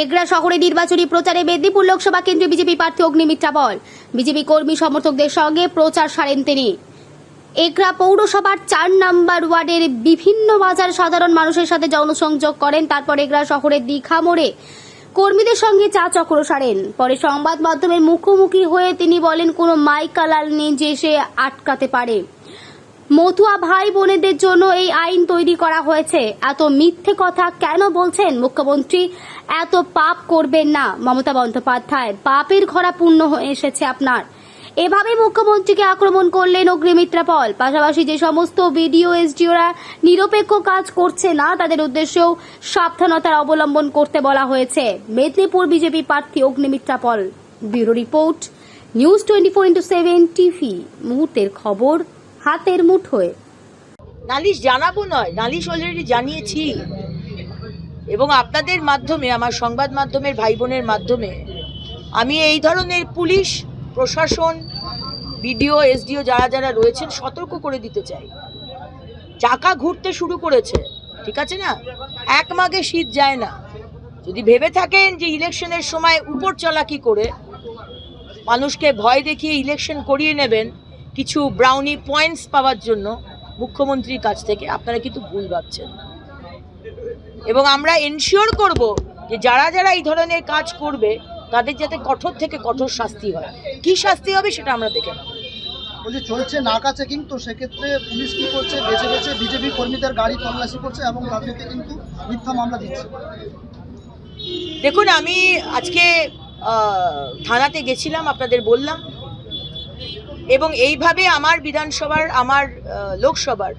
এগরা শহরে নির্বাচনী প্রচারে মেদিনীপুর লোকসভা কেন্দ্রে বিজেপি প্রার্থী অগ্নিমিত্রা বল। বিজেপি কর্মী সমর্থকদের সঙ্গে প্রচার সারেন তিনি। এগরা পৌরসভার চার নাম্বার ওয়ার্ডের বিভিন্ন বাজার সাধারণ মানুষের সাথে জনসংযোগ করেন, তারপর এগরা শহরের দীঘা মোড়ে কর্মীদের সঙ্গে চা চক্র সারেন। পরে সংবাদ মাধ্যমের মুখোমুখি হয়ে তিনি বলেন, কোনো মাইকালাল নেই যে সে আটকাতে পারে। মতুয়া ভাই বোনেদের জন্য এই আইন তৈরি করা হয়েছে। এত মিথ্যে কথা কেন বলছেন মুখ্যমন্ত্রী? এত পাপ করবেন না, মমতা বন্দ্যোপাধ্যায়। পাপের ঘরা পূর্ণ হয়ে এসেছে আপনার। এভাবে মুখ্যমন্ত্রীকে আক্রমণ করলেন অগ্নিমিত্রা পল পাশাপাশি যে সমস্ত বিডিও, এসডিওরা নিরপেক্ষ কাজ করছে না, তাদের উদ্দেশ্যেও সাবধানতার অবলম্বন করতে বলা হয়েছে। মেদিনীপুর বিজেপি প্রার্থী Agnimitra Paul bureau report, news twenty four into seven TV. মুহূর্তের খবর হাতের মুঠোয় নালিশ জানাব নয়, নালিশ অলরেডি জানিয়েছি। এবং আপনাদের মাধ্যমে, আমার সংবাদ মাধ্যমের ভাই বোনের মাধ্যমে, আমি এই ধরনের পুলিশ, প্রশাসন, বিডিও, এসডিও যারা যারা রয়েছেন, সতর্ক করে দিতে চাই। চাকা ঘুরতে শুরু করেছে, ঠিক আছে না? এক মাগে শীত যায় না। যদি ভেবে থাকেন যে ইলেকশনের সময় উপর চালাকি করে, মানুষকে ভয় দেখিয়ে ইলেকশন করিয়ে নেবেন কিছু ব্রাউনি পয়েন্টস পাওয়ার জন্য মুখ্যমন্ত্রীর কাছ থেকে আপনারা কিন্তু ভুল ভাবছেন। এবং আমরা এনশিওর করব যে যারা যারা এই ধরনের কাজ করবে তাদের যাতে কঠোর থেকে কঠোর শাস্তি হয়। কি শাস্তি হবে সেটা আমরা দেখে নেব। বলছি চলছে নাকা চেকিং তো সেক্ষেত্রে পুলিশ কি করছে বেছে বেছে বিজেপি কর্মীদের গাড়ি তল্লাশি করছে এবং তাদেরকে কিন্তু মিথ্যা মামলা দিচ্ছে। দেখুন আমি আজকে থানাতে গেছিলাম আপনাদের বললাম এবং এইভাবে আমার বিধানসভার, আমার লোকসভার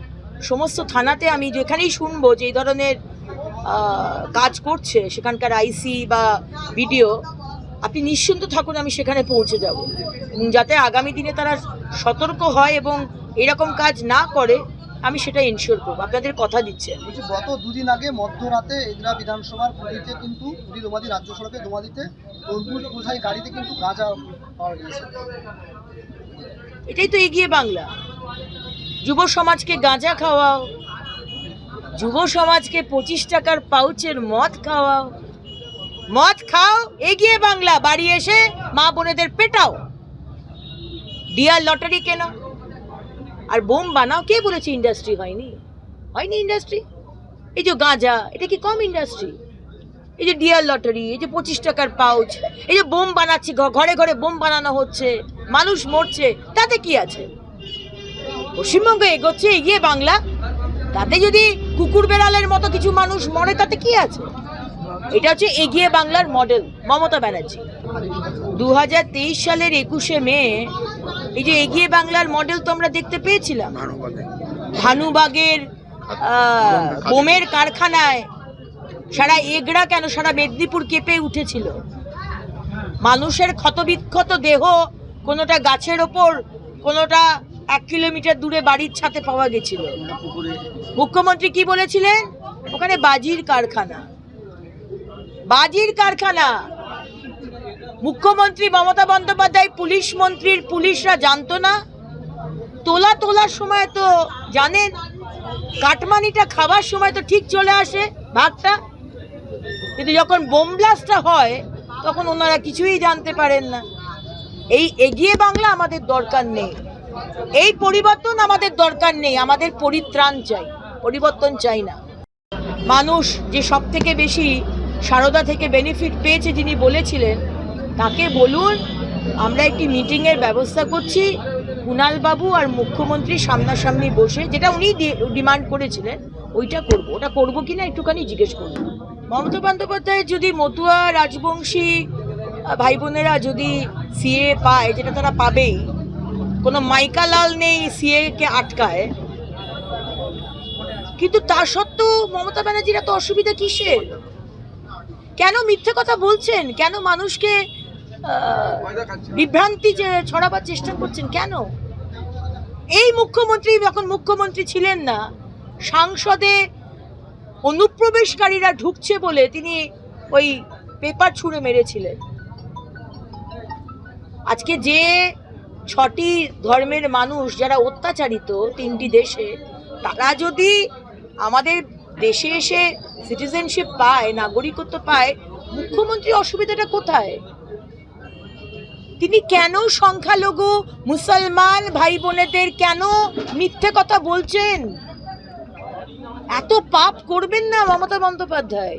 সমস্ত থানাতে আমি যেখানেই শুনব যে ধরনের কাজ করছে, সেখানকার আইসি বা বিডিও, আপনি নিশ্চিন্ত থাকুন আমি সেখানে পৌঁছে যাব। এবং যাতে আগামী দিনে তারা সতর্ক হয় এবং এরকম কাজ না করে, আমি সেটা এনশিওর করব। আপনাদের কথা দিচ্ছে গত দুদিন আগে মধ্যরাতে এগরা বিধানসভার পুরীতে কিন্তু পুরী দোমাদি রাজ্য সড়কে দোমাদিতে তরমুজ বোঝাই গাড়িতে কিন্তু গাঁজা পাওয়া গিয়েছে। এটাই তো এগিয়ে বাংলা। যুব সমাজকে গাঁজা খাওয়াও, যুব সমাজকে পঁচিশ টাকার পাউচের মদ খাওয়াও। মদ খাও, এগিয়ে বাংলা, বাড়ি এসে মা বোনেদের পেটাও। ডিয়ার লটারি কেন। আর বোম বানাও, কে বলেছে ইন্ডাস্ট্রি হয়নি? হয়নি ইন্ডাস্ট্রি এই যে গাঁজা, এটা কি কম ইন্ডাস্ট্রি এই যে ডিয়ার লটারি এই যে পঁচিশ টাকার পাউচ এই যে বোম বানাচ্ছে ঘরে ঘরে বোম বানানো হচ্ছে মানুষ মরছে তাতে কি আছে? পশ্চিমবঙ্গে এগোচ্ছে এগিয়ে বাংলা তাতে যদি কুকুর বেড়ালের মতো কিছু মানুষ মরে তাতে কি আছে? এটা হচ্ছে এগিয়ে বাংলার মডেল মমতা ব্যানার্জি। দু হাজার তেইশ সালের একুশে মে এই যে এগিয়ে বাংলার মডেল তো আমরা দেখতে পেয়েছিলাম। ভানুবাগের বোমের কারখানায় সারা এগড়া কেন? সারা মেদিনীপুর কেঁপে উঠেছিল। মানুষের ক্ষতবিক্ষত দেহ কোনোটা গাছের ওপর, কোনোটা এক কিলোমিটার দূরে বাড়ির ছাতে পাওয়া গেছিল। মুখ্যমন্ত্রী কি বলেছিলেন? ওখানে বাজির কারখানা। বাজির কারখানা। মুখ্যমন্ত্রী মমতা বন্দ্যোপাধ্যায় পুলিশ মন্ত্রীর পুলিশরা জানতো না। তোলা তোলার সময় তো জানেন, কাটমানিটা খাবার সময় তো ঠিক চলে আসে ভাগটা কিন্তু যখন বোম ব্লাস্টটা হয়, তখন ওনারা কিছুই জানতে পারেন না। এই এগিয়ে বাংলা আমাদের দরকার নেই। এই পরিবর্তন আমাদের দরকার নেই, আমাদের পরিত্রাণ চাই, পরিবর্তন চাই না। মানুষ যে সব থেকে বেশি সারদা থেকে বেনিফিট পেয়েছে যিনি বলেছিলেন, তাকে বলুন, আমরা একটি মিটিংয়ের ব্যবস্থা করছি কুণাল বাবু আর মুখ্যমন্ত্রী সামনাসামনি বসে, যেটা উনি ডিমান্ড করেছিলেন, ওইটা করব। ওটা করব কিনা একটুখানি জিজ্ঞেস করব মমতা বন্দ্যোপাধ্যায় যদি মতুয়া রাজবংশী ভাই বোনেরা যদি সিএ পায়, যেটা তারা পাবেই, কোনো মাইকা লাল নেই সিএ কে আটকায়। কিন্তু তা সত্ত্বেও মমতা ব্যানার্জির এত অসুবিধা কিসের? কেন মিথ্যে কথা বলছেন? কেন মানুষকে বিভ্রান্তি যে ছড়াবার চেষ্টা করছেন? কেন? এই মুখ্যমন্ত্রী যখন মুখ্যমন্ত্রী ছিলেন না, সাংসদে অনুপ্রবেশকারীরা ঢুকছে বলে তিনি ওই পেপার ছুঁড়ে মেরেছিলেন। আজকে যে ছটি ধর্মের মানুষ যারা অত্যাচারিত তিনটি দেশে, তারা যদি আমাদের দেশে এসে সিটিজেনশিপ পায়, নাগরিকত্ব পায়, মুখ্যমন্ত্রী অসুবিধাটা কোথায়? তিনি কেন সংখ্যালঘু, মুসলমান ভাই বোনেদের কেন মিথ্যে কথা বলছেন? এত পাপ করবেন না মমতা বন্দ্যোপাধ্যায়।